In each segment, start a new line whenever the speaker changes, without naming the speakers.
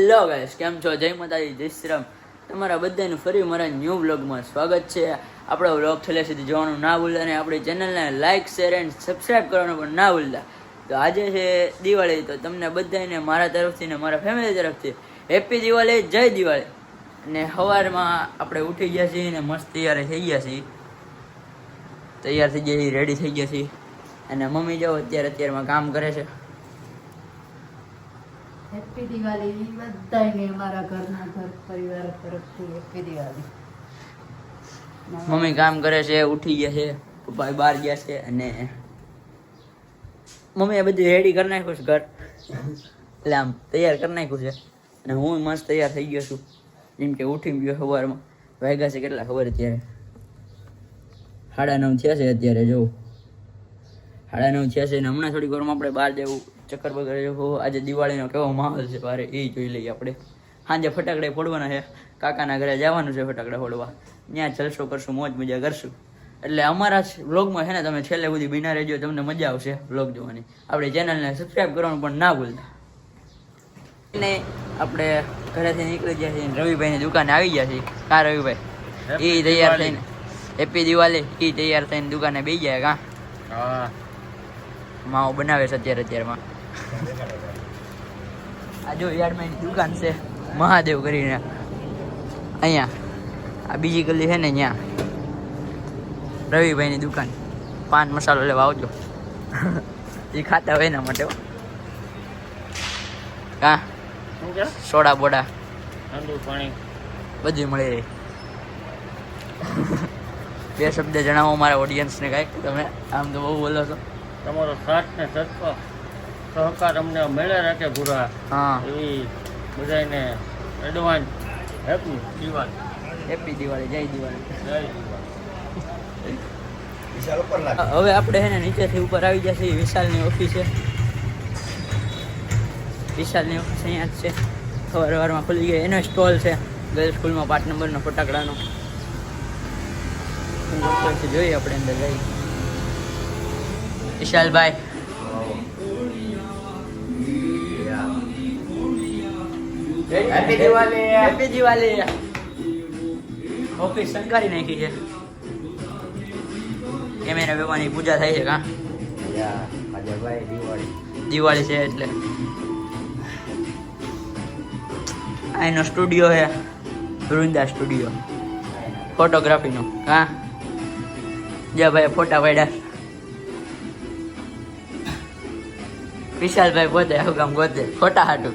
Hello guys કેમ છો? જય માતાજી, જય શ્રી રામ. તમારા બધાને ફરી મારા ન્યૂ બ્લોગમાં સ્વાગત છે. આપણો વ્લોગ છેલ્લે સુધી જોવાનું ના ભૂલતા અને આપણી ચેનલને લાઇક શેર એન્ડ સબસ્ક્રાઇબ કરવાનું પણ ના ભૂલતા. તો આજે છે દિવાળી, તો તમને બધાને મારા તરફથી ને મારા ફેમિલી તરફથી હેપી દિવાળી, જય દિવાળી. અને સવારમાં આપણે ઉઠી ગયા છીએ ને મસ્ત તૈયાર થઈ ગયા છીએ. તૈયાર થઈ ગયા છીએ રેડી થઈ ગયા છીએ. અને મમ્મી જાઓ અત્યારે અત્યારમાં કામ કરે છે.
હેપી દિવાળી બધાને અમારા ઘરના ઘર પરિવાર તરફથી હેપી દિવાળી
મમ્મી કામ કરે છે, ઉઠી ગયા છે પપ્પા બહાર ગયા છે અને મમ્મીએ બધું રેડી કરી નાખ્યું છે ઘર. એટલે આમ તૈયાર કરી નાખ્યું છે. અને હું મસ્ત તૈયાર થઈ ગયો છું. જેમ કે ઉઠી ગયો સવારમાં. વાગ્યા છે કેટલા ખબર અત્યારે? સાડા નવ થયા છે અત્યારે જો સાડા નવ છે હમણાં થોડીક વારમાં આપણે બહાર જવું ચક્કર બગર આજે દિવાળીનો કેવો માહોલ છે બારે એ જોઈ લઈએ આપણે. સાંજે ફટાકડા ફોડવાના છે. કાકાના ઘરે જવાનું છે ફટાકડા ફોડવા. ત્યાં જલસો કરશું મોજ મજા કરશું. એટલે અમારા બ્લોગમાં છે ને તમે છેલ્લે સુધી બિના રહેજો તમને મજા આવશે બ્લોગ જોવાની. આપણી ચેનલને સબસ્ક્રાઈબ કરવાનું પણ ના ભૂલતા. ને આપણે ઘરેથી નીકળી ગયા છીએ રવિભાઈની દુકાને આવી ગયા છીએ. કા રવિભાઈ? એ તૈયાર થઈને. હેપી દિવાળી એ તૈયાર થઈને દુકાને બેસી જાય કા?
હા.
માવો બનાવે છે અત્યારે અત્યારમાં. આ જો યાર્ડમાં દુકાન છે મહાદેવ કરીને. અહીંયા. આ બીજી ગલી છે ને ત્યાં રવિભાઈની દુકાન. પાન મસાલો લેવા આવજો. એ ખાતા હોય એના માટે હા. સોડા બોડા.
પાણી.
બધું મળે. બે શબ્દ જણાવો મારા ઓડિયન્સને કાંઈક. તમે આમ તો બહુ બોલો છો.
તમારો સાથ ને સત્વ સહકાર અમને મળ્યા રાખે પૂરા
હા.
એવી બધાને advance happy Diwali.
Happy Diwali જય દિવાળી.
જય દિવાળી.
હવે આપણે છે ને નીચેથી ઉપર આવી જશે વિશાલની ઓફિસે વિશાલની ઓફિસ અહીંયા જ છે. સવાર સવારમાં ખુલી ગઈ. એનો સ્ટોલ છે ગર્લ્સ સ્કૂલમાં પાંચ નંબરનો ફટાકડાનો. જોઈએ આપણે અંદર જઈ વિશાલભાઈ
happy Diwali
happy Diwali office શણગારી નાખી છે. કેમેરા વેવાની પૂજા થાય છે કા?
દિવાળી.
છે એટલે. આ એનો સ્ટુડિયો છે. વૃંદા સ્ટુડિયો. ફોટોગ્રાફીનો હા જ્યાં ભાઈ ફોટા પાડ્યા. વિશાલભાઈ પોતે આવું કામ ગોતે ફોટા હાટું.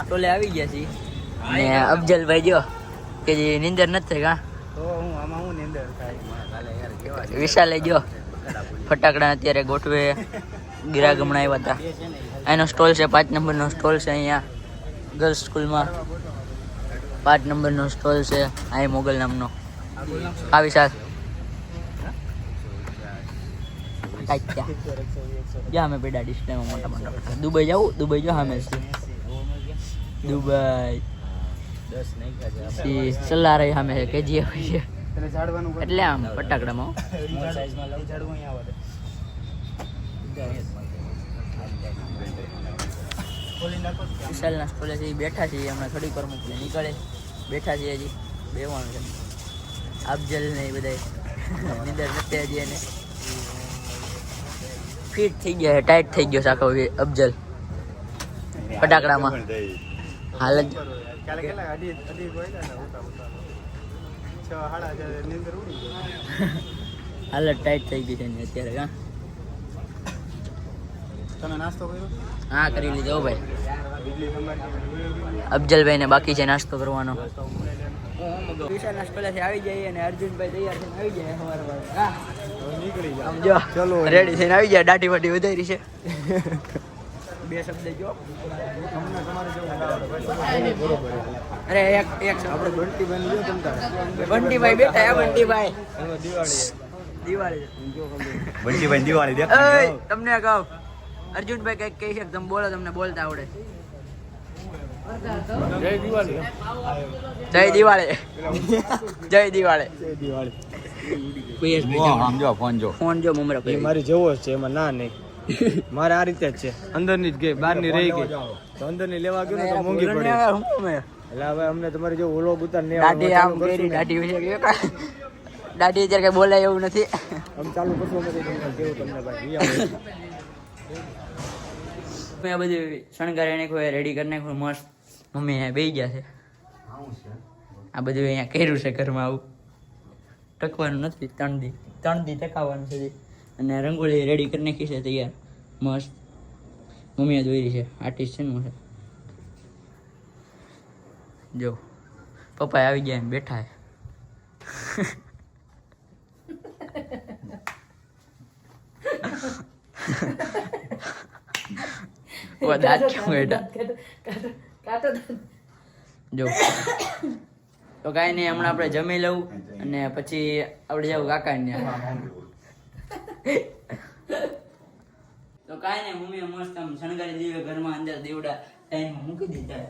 સ્ટોલે આવી ગયા છીએ. ને અફજલભાઈ જો કે જે નિંદર નથી કા વિશાલે જો ફટાકડા અત્યારે ગોઠવે. ગિરાક હમણાં આવ્યા હતા. એનો સ્ટોલ છે પાંચ નંબરનો સ્ટોલ છે અહીંયા ગર્લ્સ સ્કૂલમાં પાંચ નંબરનો સ્ટોલ છે આ મોગલ નામનો. આ વિશાલ કાંઈ જ્યાં અમે પેડા ડિસ્પ્લેમાં મોટા મોટા દુબઈ જાવું? દુબઈ જો છે દુબઈ. પછી સલ્લારાઈ સામે છે કેજીએફ છે.
એટલે
આમ ફટાકડામાં વિશાલના સ્કૂલે છે બેઠા છીએ હમણાં થોડીક વાર મોકલે નીકળે બેઠા છીએ હજી. બેવાનું છે. અફજલ ને એ બધા નીંદર નથી હજી એને. ફિટ થઈ ગયા છે ટાઈટ થઈ ગયો છે આખો એ અફજલ ફટાકડામાં. હાલ જ
કાલે કેટલા? અઢી અઢી ગોયલા ને ઉતા ઉતા છ હાડા હજાર નીંદર ઉડી ગઈ.
હાલ ટાઈટ થઈ ગઈ છે ને અત્યારે હા.
તમે નાસ્તો કર્યો?
હા કરી લીધો ભાઈ. અફજલભાઈ ને બાકી છે નાસ્તો કરવાનો. વિશાલના સ્કૂલેથી આવી જઈએ અને અર્જુનભાઈ તૈયાર થઈને આવી જાય સવાર હા.
નીકળી
આમ જો
ચલો.
રેડી થઈને આવી જાય દાઢી વાટી વધારી છે. બે શબ્દ જો.
તમને તમારે જેવું બરોબર.
અરે એક એક
આપણે બંટી બેન લ્યો તમ તારે
બંટીભાઈ બેઠા આ બંટીભાઈ.
દિવાળી. બંટીભાઈ દિવાળી
દેખ તમને કહો અર્જુનભાઈ કંઈક કહી છે તમે બોલો તમને બોલતા આવડે.
જય દિવાળી.
જય દિવાળી. જય દિવાળી.
જય દિવાળી.
પીએસ
જો ફોન જો.
ફોન જો મમરા
એ મારી જેવો છે એમાં ના નહીં. મારે આ રીતે જ છે. અંદરની જ ગઈ બહારની રહી ગઈ તો અંદરની લેવા ગયો ને તો મોંઘી પડી. એટલે હવે અમને તમારી જો ઓલો ઉતાર ને
દાઢી આમ કરી દાઢી વિશે? દાઢી અત્યારે કઈ બોલાય એવું નથી.
આમ ચાલુ કરશું તમને કેવું તમને ભાઈ
મેં બધું શણગારી નાખ્યું રેડી કરી નાખ્યું મસ્ત. મમ્મી અહીંયા બેસી ગયા છે. આ બધું અહીંયા કર્યું છે ઘરમાં આવું. ટકવાનું નથી ત્રણ દી ત્રણ દી ટકાવવાનું છે અને રંગોળી રેડી કરી નાખી છે તૈયાર. મસ્ત. મમ્મીએ દોરી છે આર્ટિસ્ટ છે ને જો પપ્પા આવી ગયા એમ બેઠા છે. દાંત કેમ બેઠા? જો. તો કાંઈ નહીં હમણાં આપણે જમી લઉં અને પછી આપણે જવું કાકાને તો કાંઈ નહીં મમ્મીએ મસ્ત આમ શણગારી દીવે ઘરમાં અંદર દીવડા ટાઈમ મૂકી દીધા.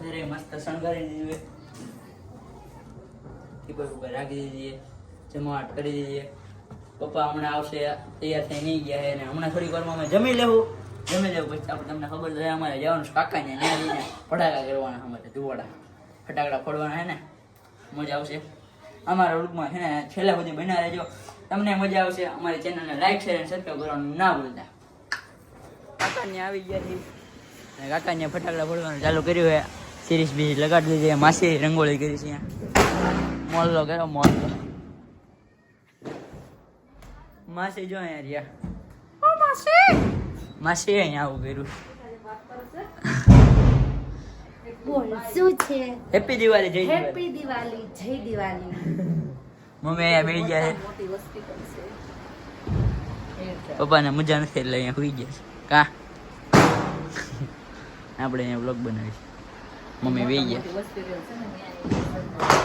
ઘરે મસ્ત શણગારી દીવે ટીપર ઉપર રાખી દીધી જમાવટ કરી દીધી. પપ્પા હમણાં આવશે તૈયાર થઈ નહીં ગયા અને હમણાં થોડીક વારમાં અમે જમી લેવું. જમી લેવું પછી આપણે તમને ખબર છે અમારે જવાનું કાકા ને ત્યાં જઈને ફટાકા કરવાના અમારે ધુવાડા ફટાકડા ફોડવાના હે ને મજા આવશે. અમારા રૂપમાં છે ને છેલ્લા સુધી બના રહેજો. તમને મજા આવશે. અમારી ચેનલને લાઈક શેર અને સબસ્ક્રાઈબ કરવાનું ના ભૂલતા. કાકાને આવી ગયા છે. કાકાને ફટાકડા ફોડવાનું ચાલુ કર્યું હોય સિરીઝ બીજી લગાડી દીધી. માસી રંગોળી કરી છે મોલ્લો કર્યો મોલ્લો માસી જો અહીંયા રહ્યા. માસી! અહીંયા આવું કર્યું
બોલ શું છે?
હેપી દિવાળી જય
હેપી દિવાળી જય દિવાળી
મમ્મી અહીંયા બેસી ગયા છે.
મોટી હોસ્પિટલ છે.
પપ્પાને મજા નથી એટલે અહીંયા સુઈ ગયા છે. કા? આપણે અહીંયા બ્લોગ બનાવીશું. મમ્મી બેસી ગયા.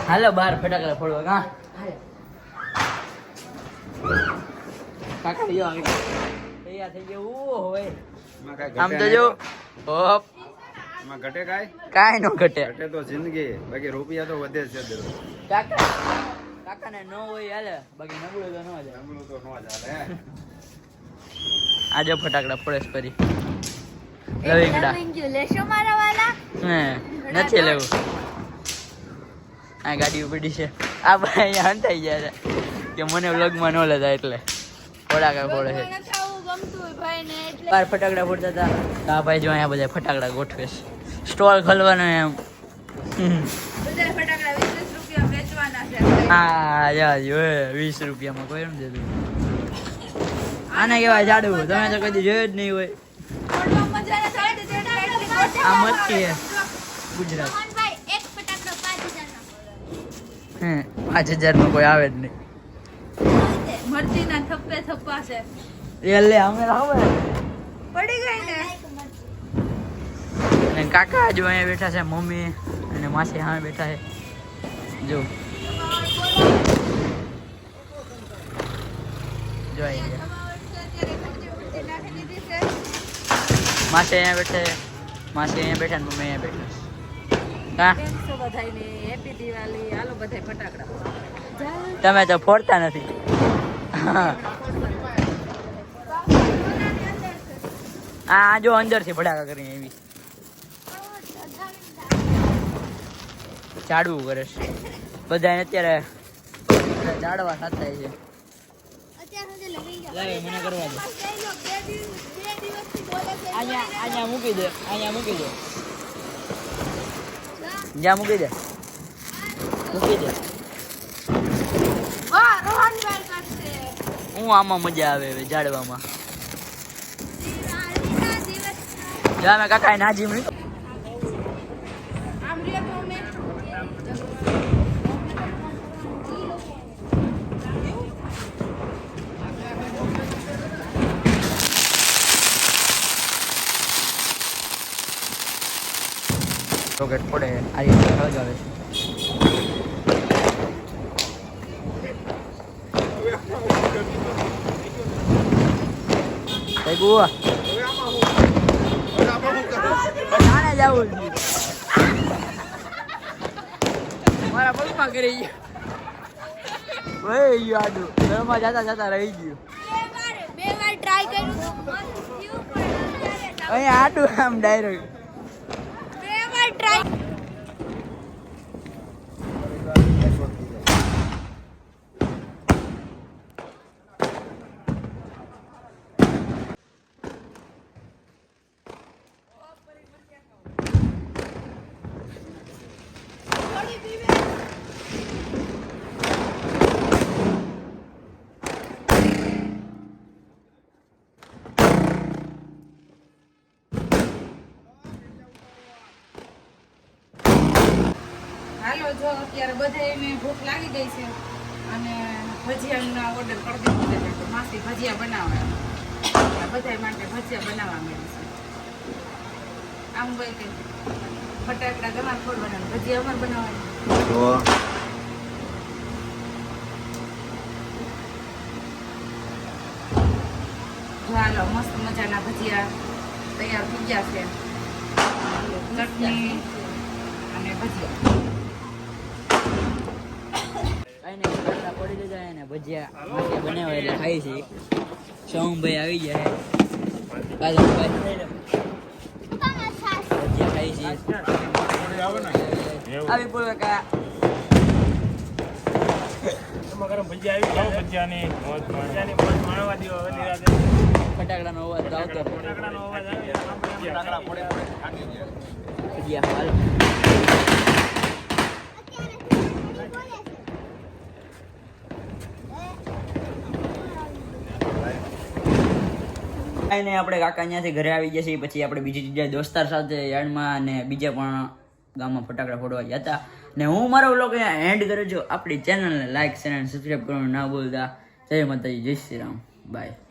હાલો બહાર ફટાકડા ફોડવા. કા? કાકા આવી. તૈયાર થઈ ગયો. હોય આમ તો જો ઓપ
ઘટે કાંઈ?
કાંઈ નો ઘટે.
ઘટે તો જિંદગી. બાકી રૂપિયા તો વધે છે દરરોજ.
કાકા કાકાને ન હોય હાલે. બાકી નબળું તો ન જાય
જમણું તો ન જ
આજે ફટાકડા ફોડેશ કરી લવિંગડા
લેશો મારા વાલા?
હે નથી લેવું. આ ગાડી ઉપડી છે. આ ભાઈ અહીંયા હંતાઈ ગયા છે. કે મને વ્લોગમાં ન લેતા એટલે. ફટાકડા ફોડે છે. બાર ફટાકડા ફોડતા હતા. આ ભાઈ જો અહીંયા બધા ફટાકડા ગોઠવે છે. સ્ટોલ ખોલવાનો એમ. હા વીસ રૂપિયામાં કોઈ નથી દેતું આને કેવા જાડુ તમે તો કદી જોયું જ નહીં હોય. આ મચ્છી ગુજરાત. હે પાંચ હજારનું કોઈ આવે જ નહીં.
મરચીના થપ્પે થપ્પા છે.
એટલે અમે
પડી ગઈ ને?
અને કાકા જો અહીંયા બેઠા છે, મમ્મી અને માસી હા બેઠા છે. જો. જો. માસી અહીંયા બેઠા માસી અહીંયા બેઠા ને મમ્મી અહીંયા બેઠા તમે તો ફોડતા નથી. આ જો અંદરથી ભડાકા કરીને એવી ચાડવું કરે છે. બધાને અત્યારે ચાડવા સાથે છે. મને કરવા દે. અહીંયા અહીંયા મૂકી દે અહીંયા મૂકી દે. જ્યાં મૂકી દે. મૂકી દે. હું આમાં મજા આવે હવે ઝાડવામાં. મેં કાકા ના જીમ રોકેટ પડે આ રીતે સળગાવે છે. કઈ ગુવા. જવું છે. મારા પગમાં કરી ગયો. વહી ગયું આડું. ઘરમાં જતા જતા રહી ગયું.
બે વાર ટ્રાય કર્યું તો મસ્ત થયું પણ અત્યારે
અહીંયા આડું આમ ડાયરેક્ટ
વાર
જો અત્યારે બધાય મેં ભૂખ લાગી ગઈ છે અને ભજીયાના ઓર્ડર કરી દીધો છે તો માસી ભજીયા બનાવે. બધાય માટે ભજીયા બનાવવા માંડી છે. આમ ભાઈ કે ફટાકડા તમારે ફોડવાના ભજીયા અમારે બનાવવાના. ચાલો મસ્ત મજાના ભજીયા તૈયાર થઈ ગયા છે. ચટણી અને ભજીયા.
નહીં કરતા પડી દેજા એને ભજીયા માટે બનાવ્યા એટલે ખાઈ છે. સોમભાઈ આવી કાજલભાઈ ભજીયા ખાઈ છે. આવી બોલો કા ફટાકડાનો અવાજ તો આવતો કાંઈ નહીં આપણે કાકા અહીંયાથી ઘરે આવી ગયા છીએ. પછી આપણે બીજી જગ્યાએ દોસ્તાર સાથે યાર્ડમાં અને બીજા પણ ગામમાં ફટાકડા ફોડવા ગયા હતા. ને હું મારો વ્લોગ અહીંયા એન્ડ કરું છું. આપણી ચેનલને લાઇક શેર અને સબસ્ક્રાઈબ કરવાનું ના ભૂલતા. જય માતાજી, જય શ્રી રામ. બાય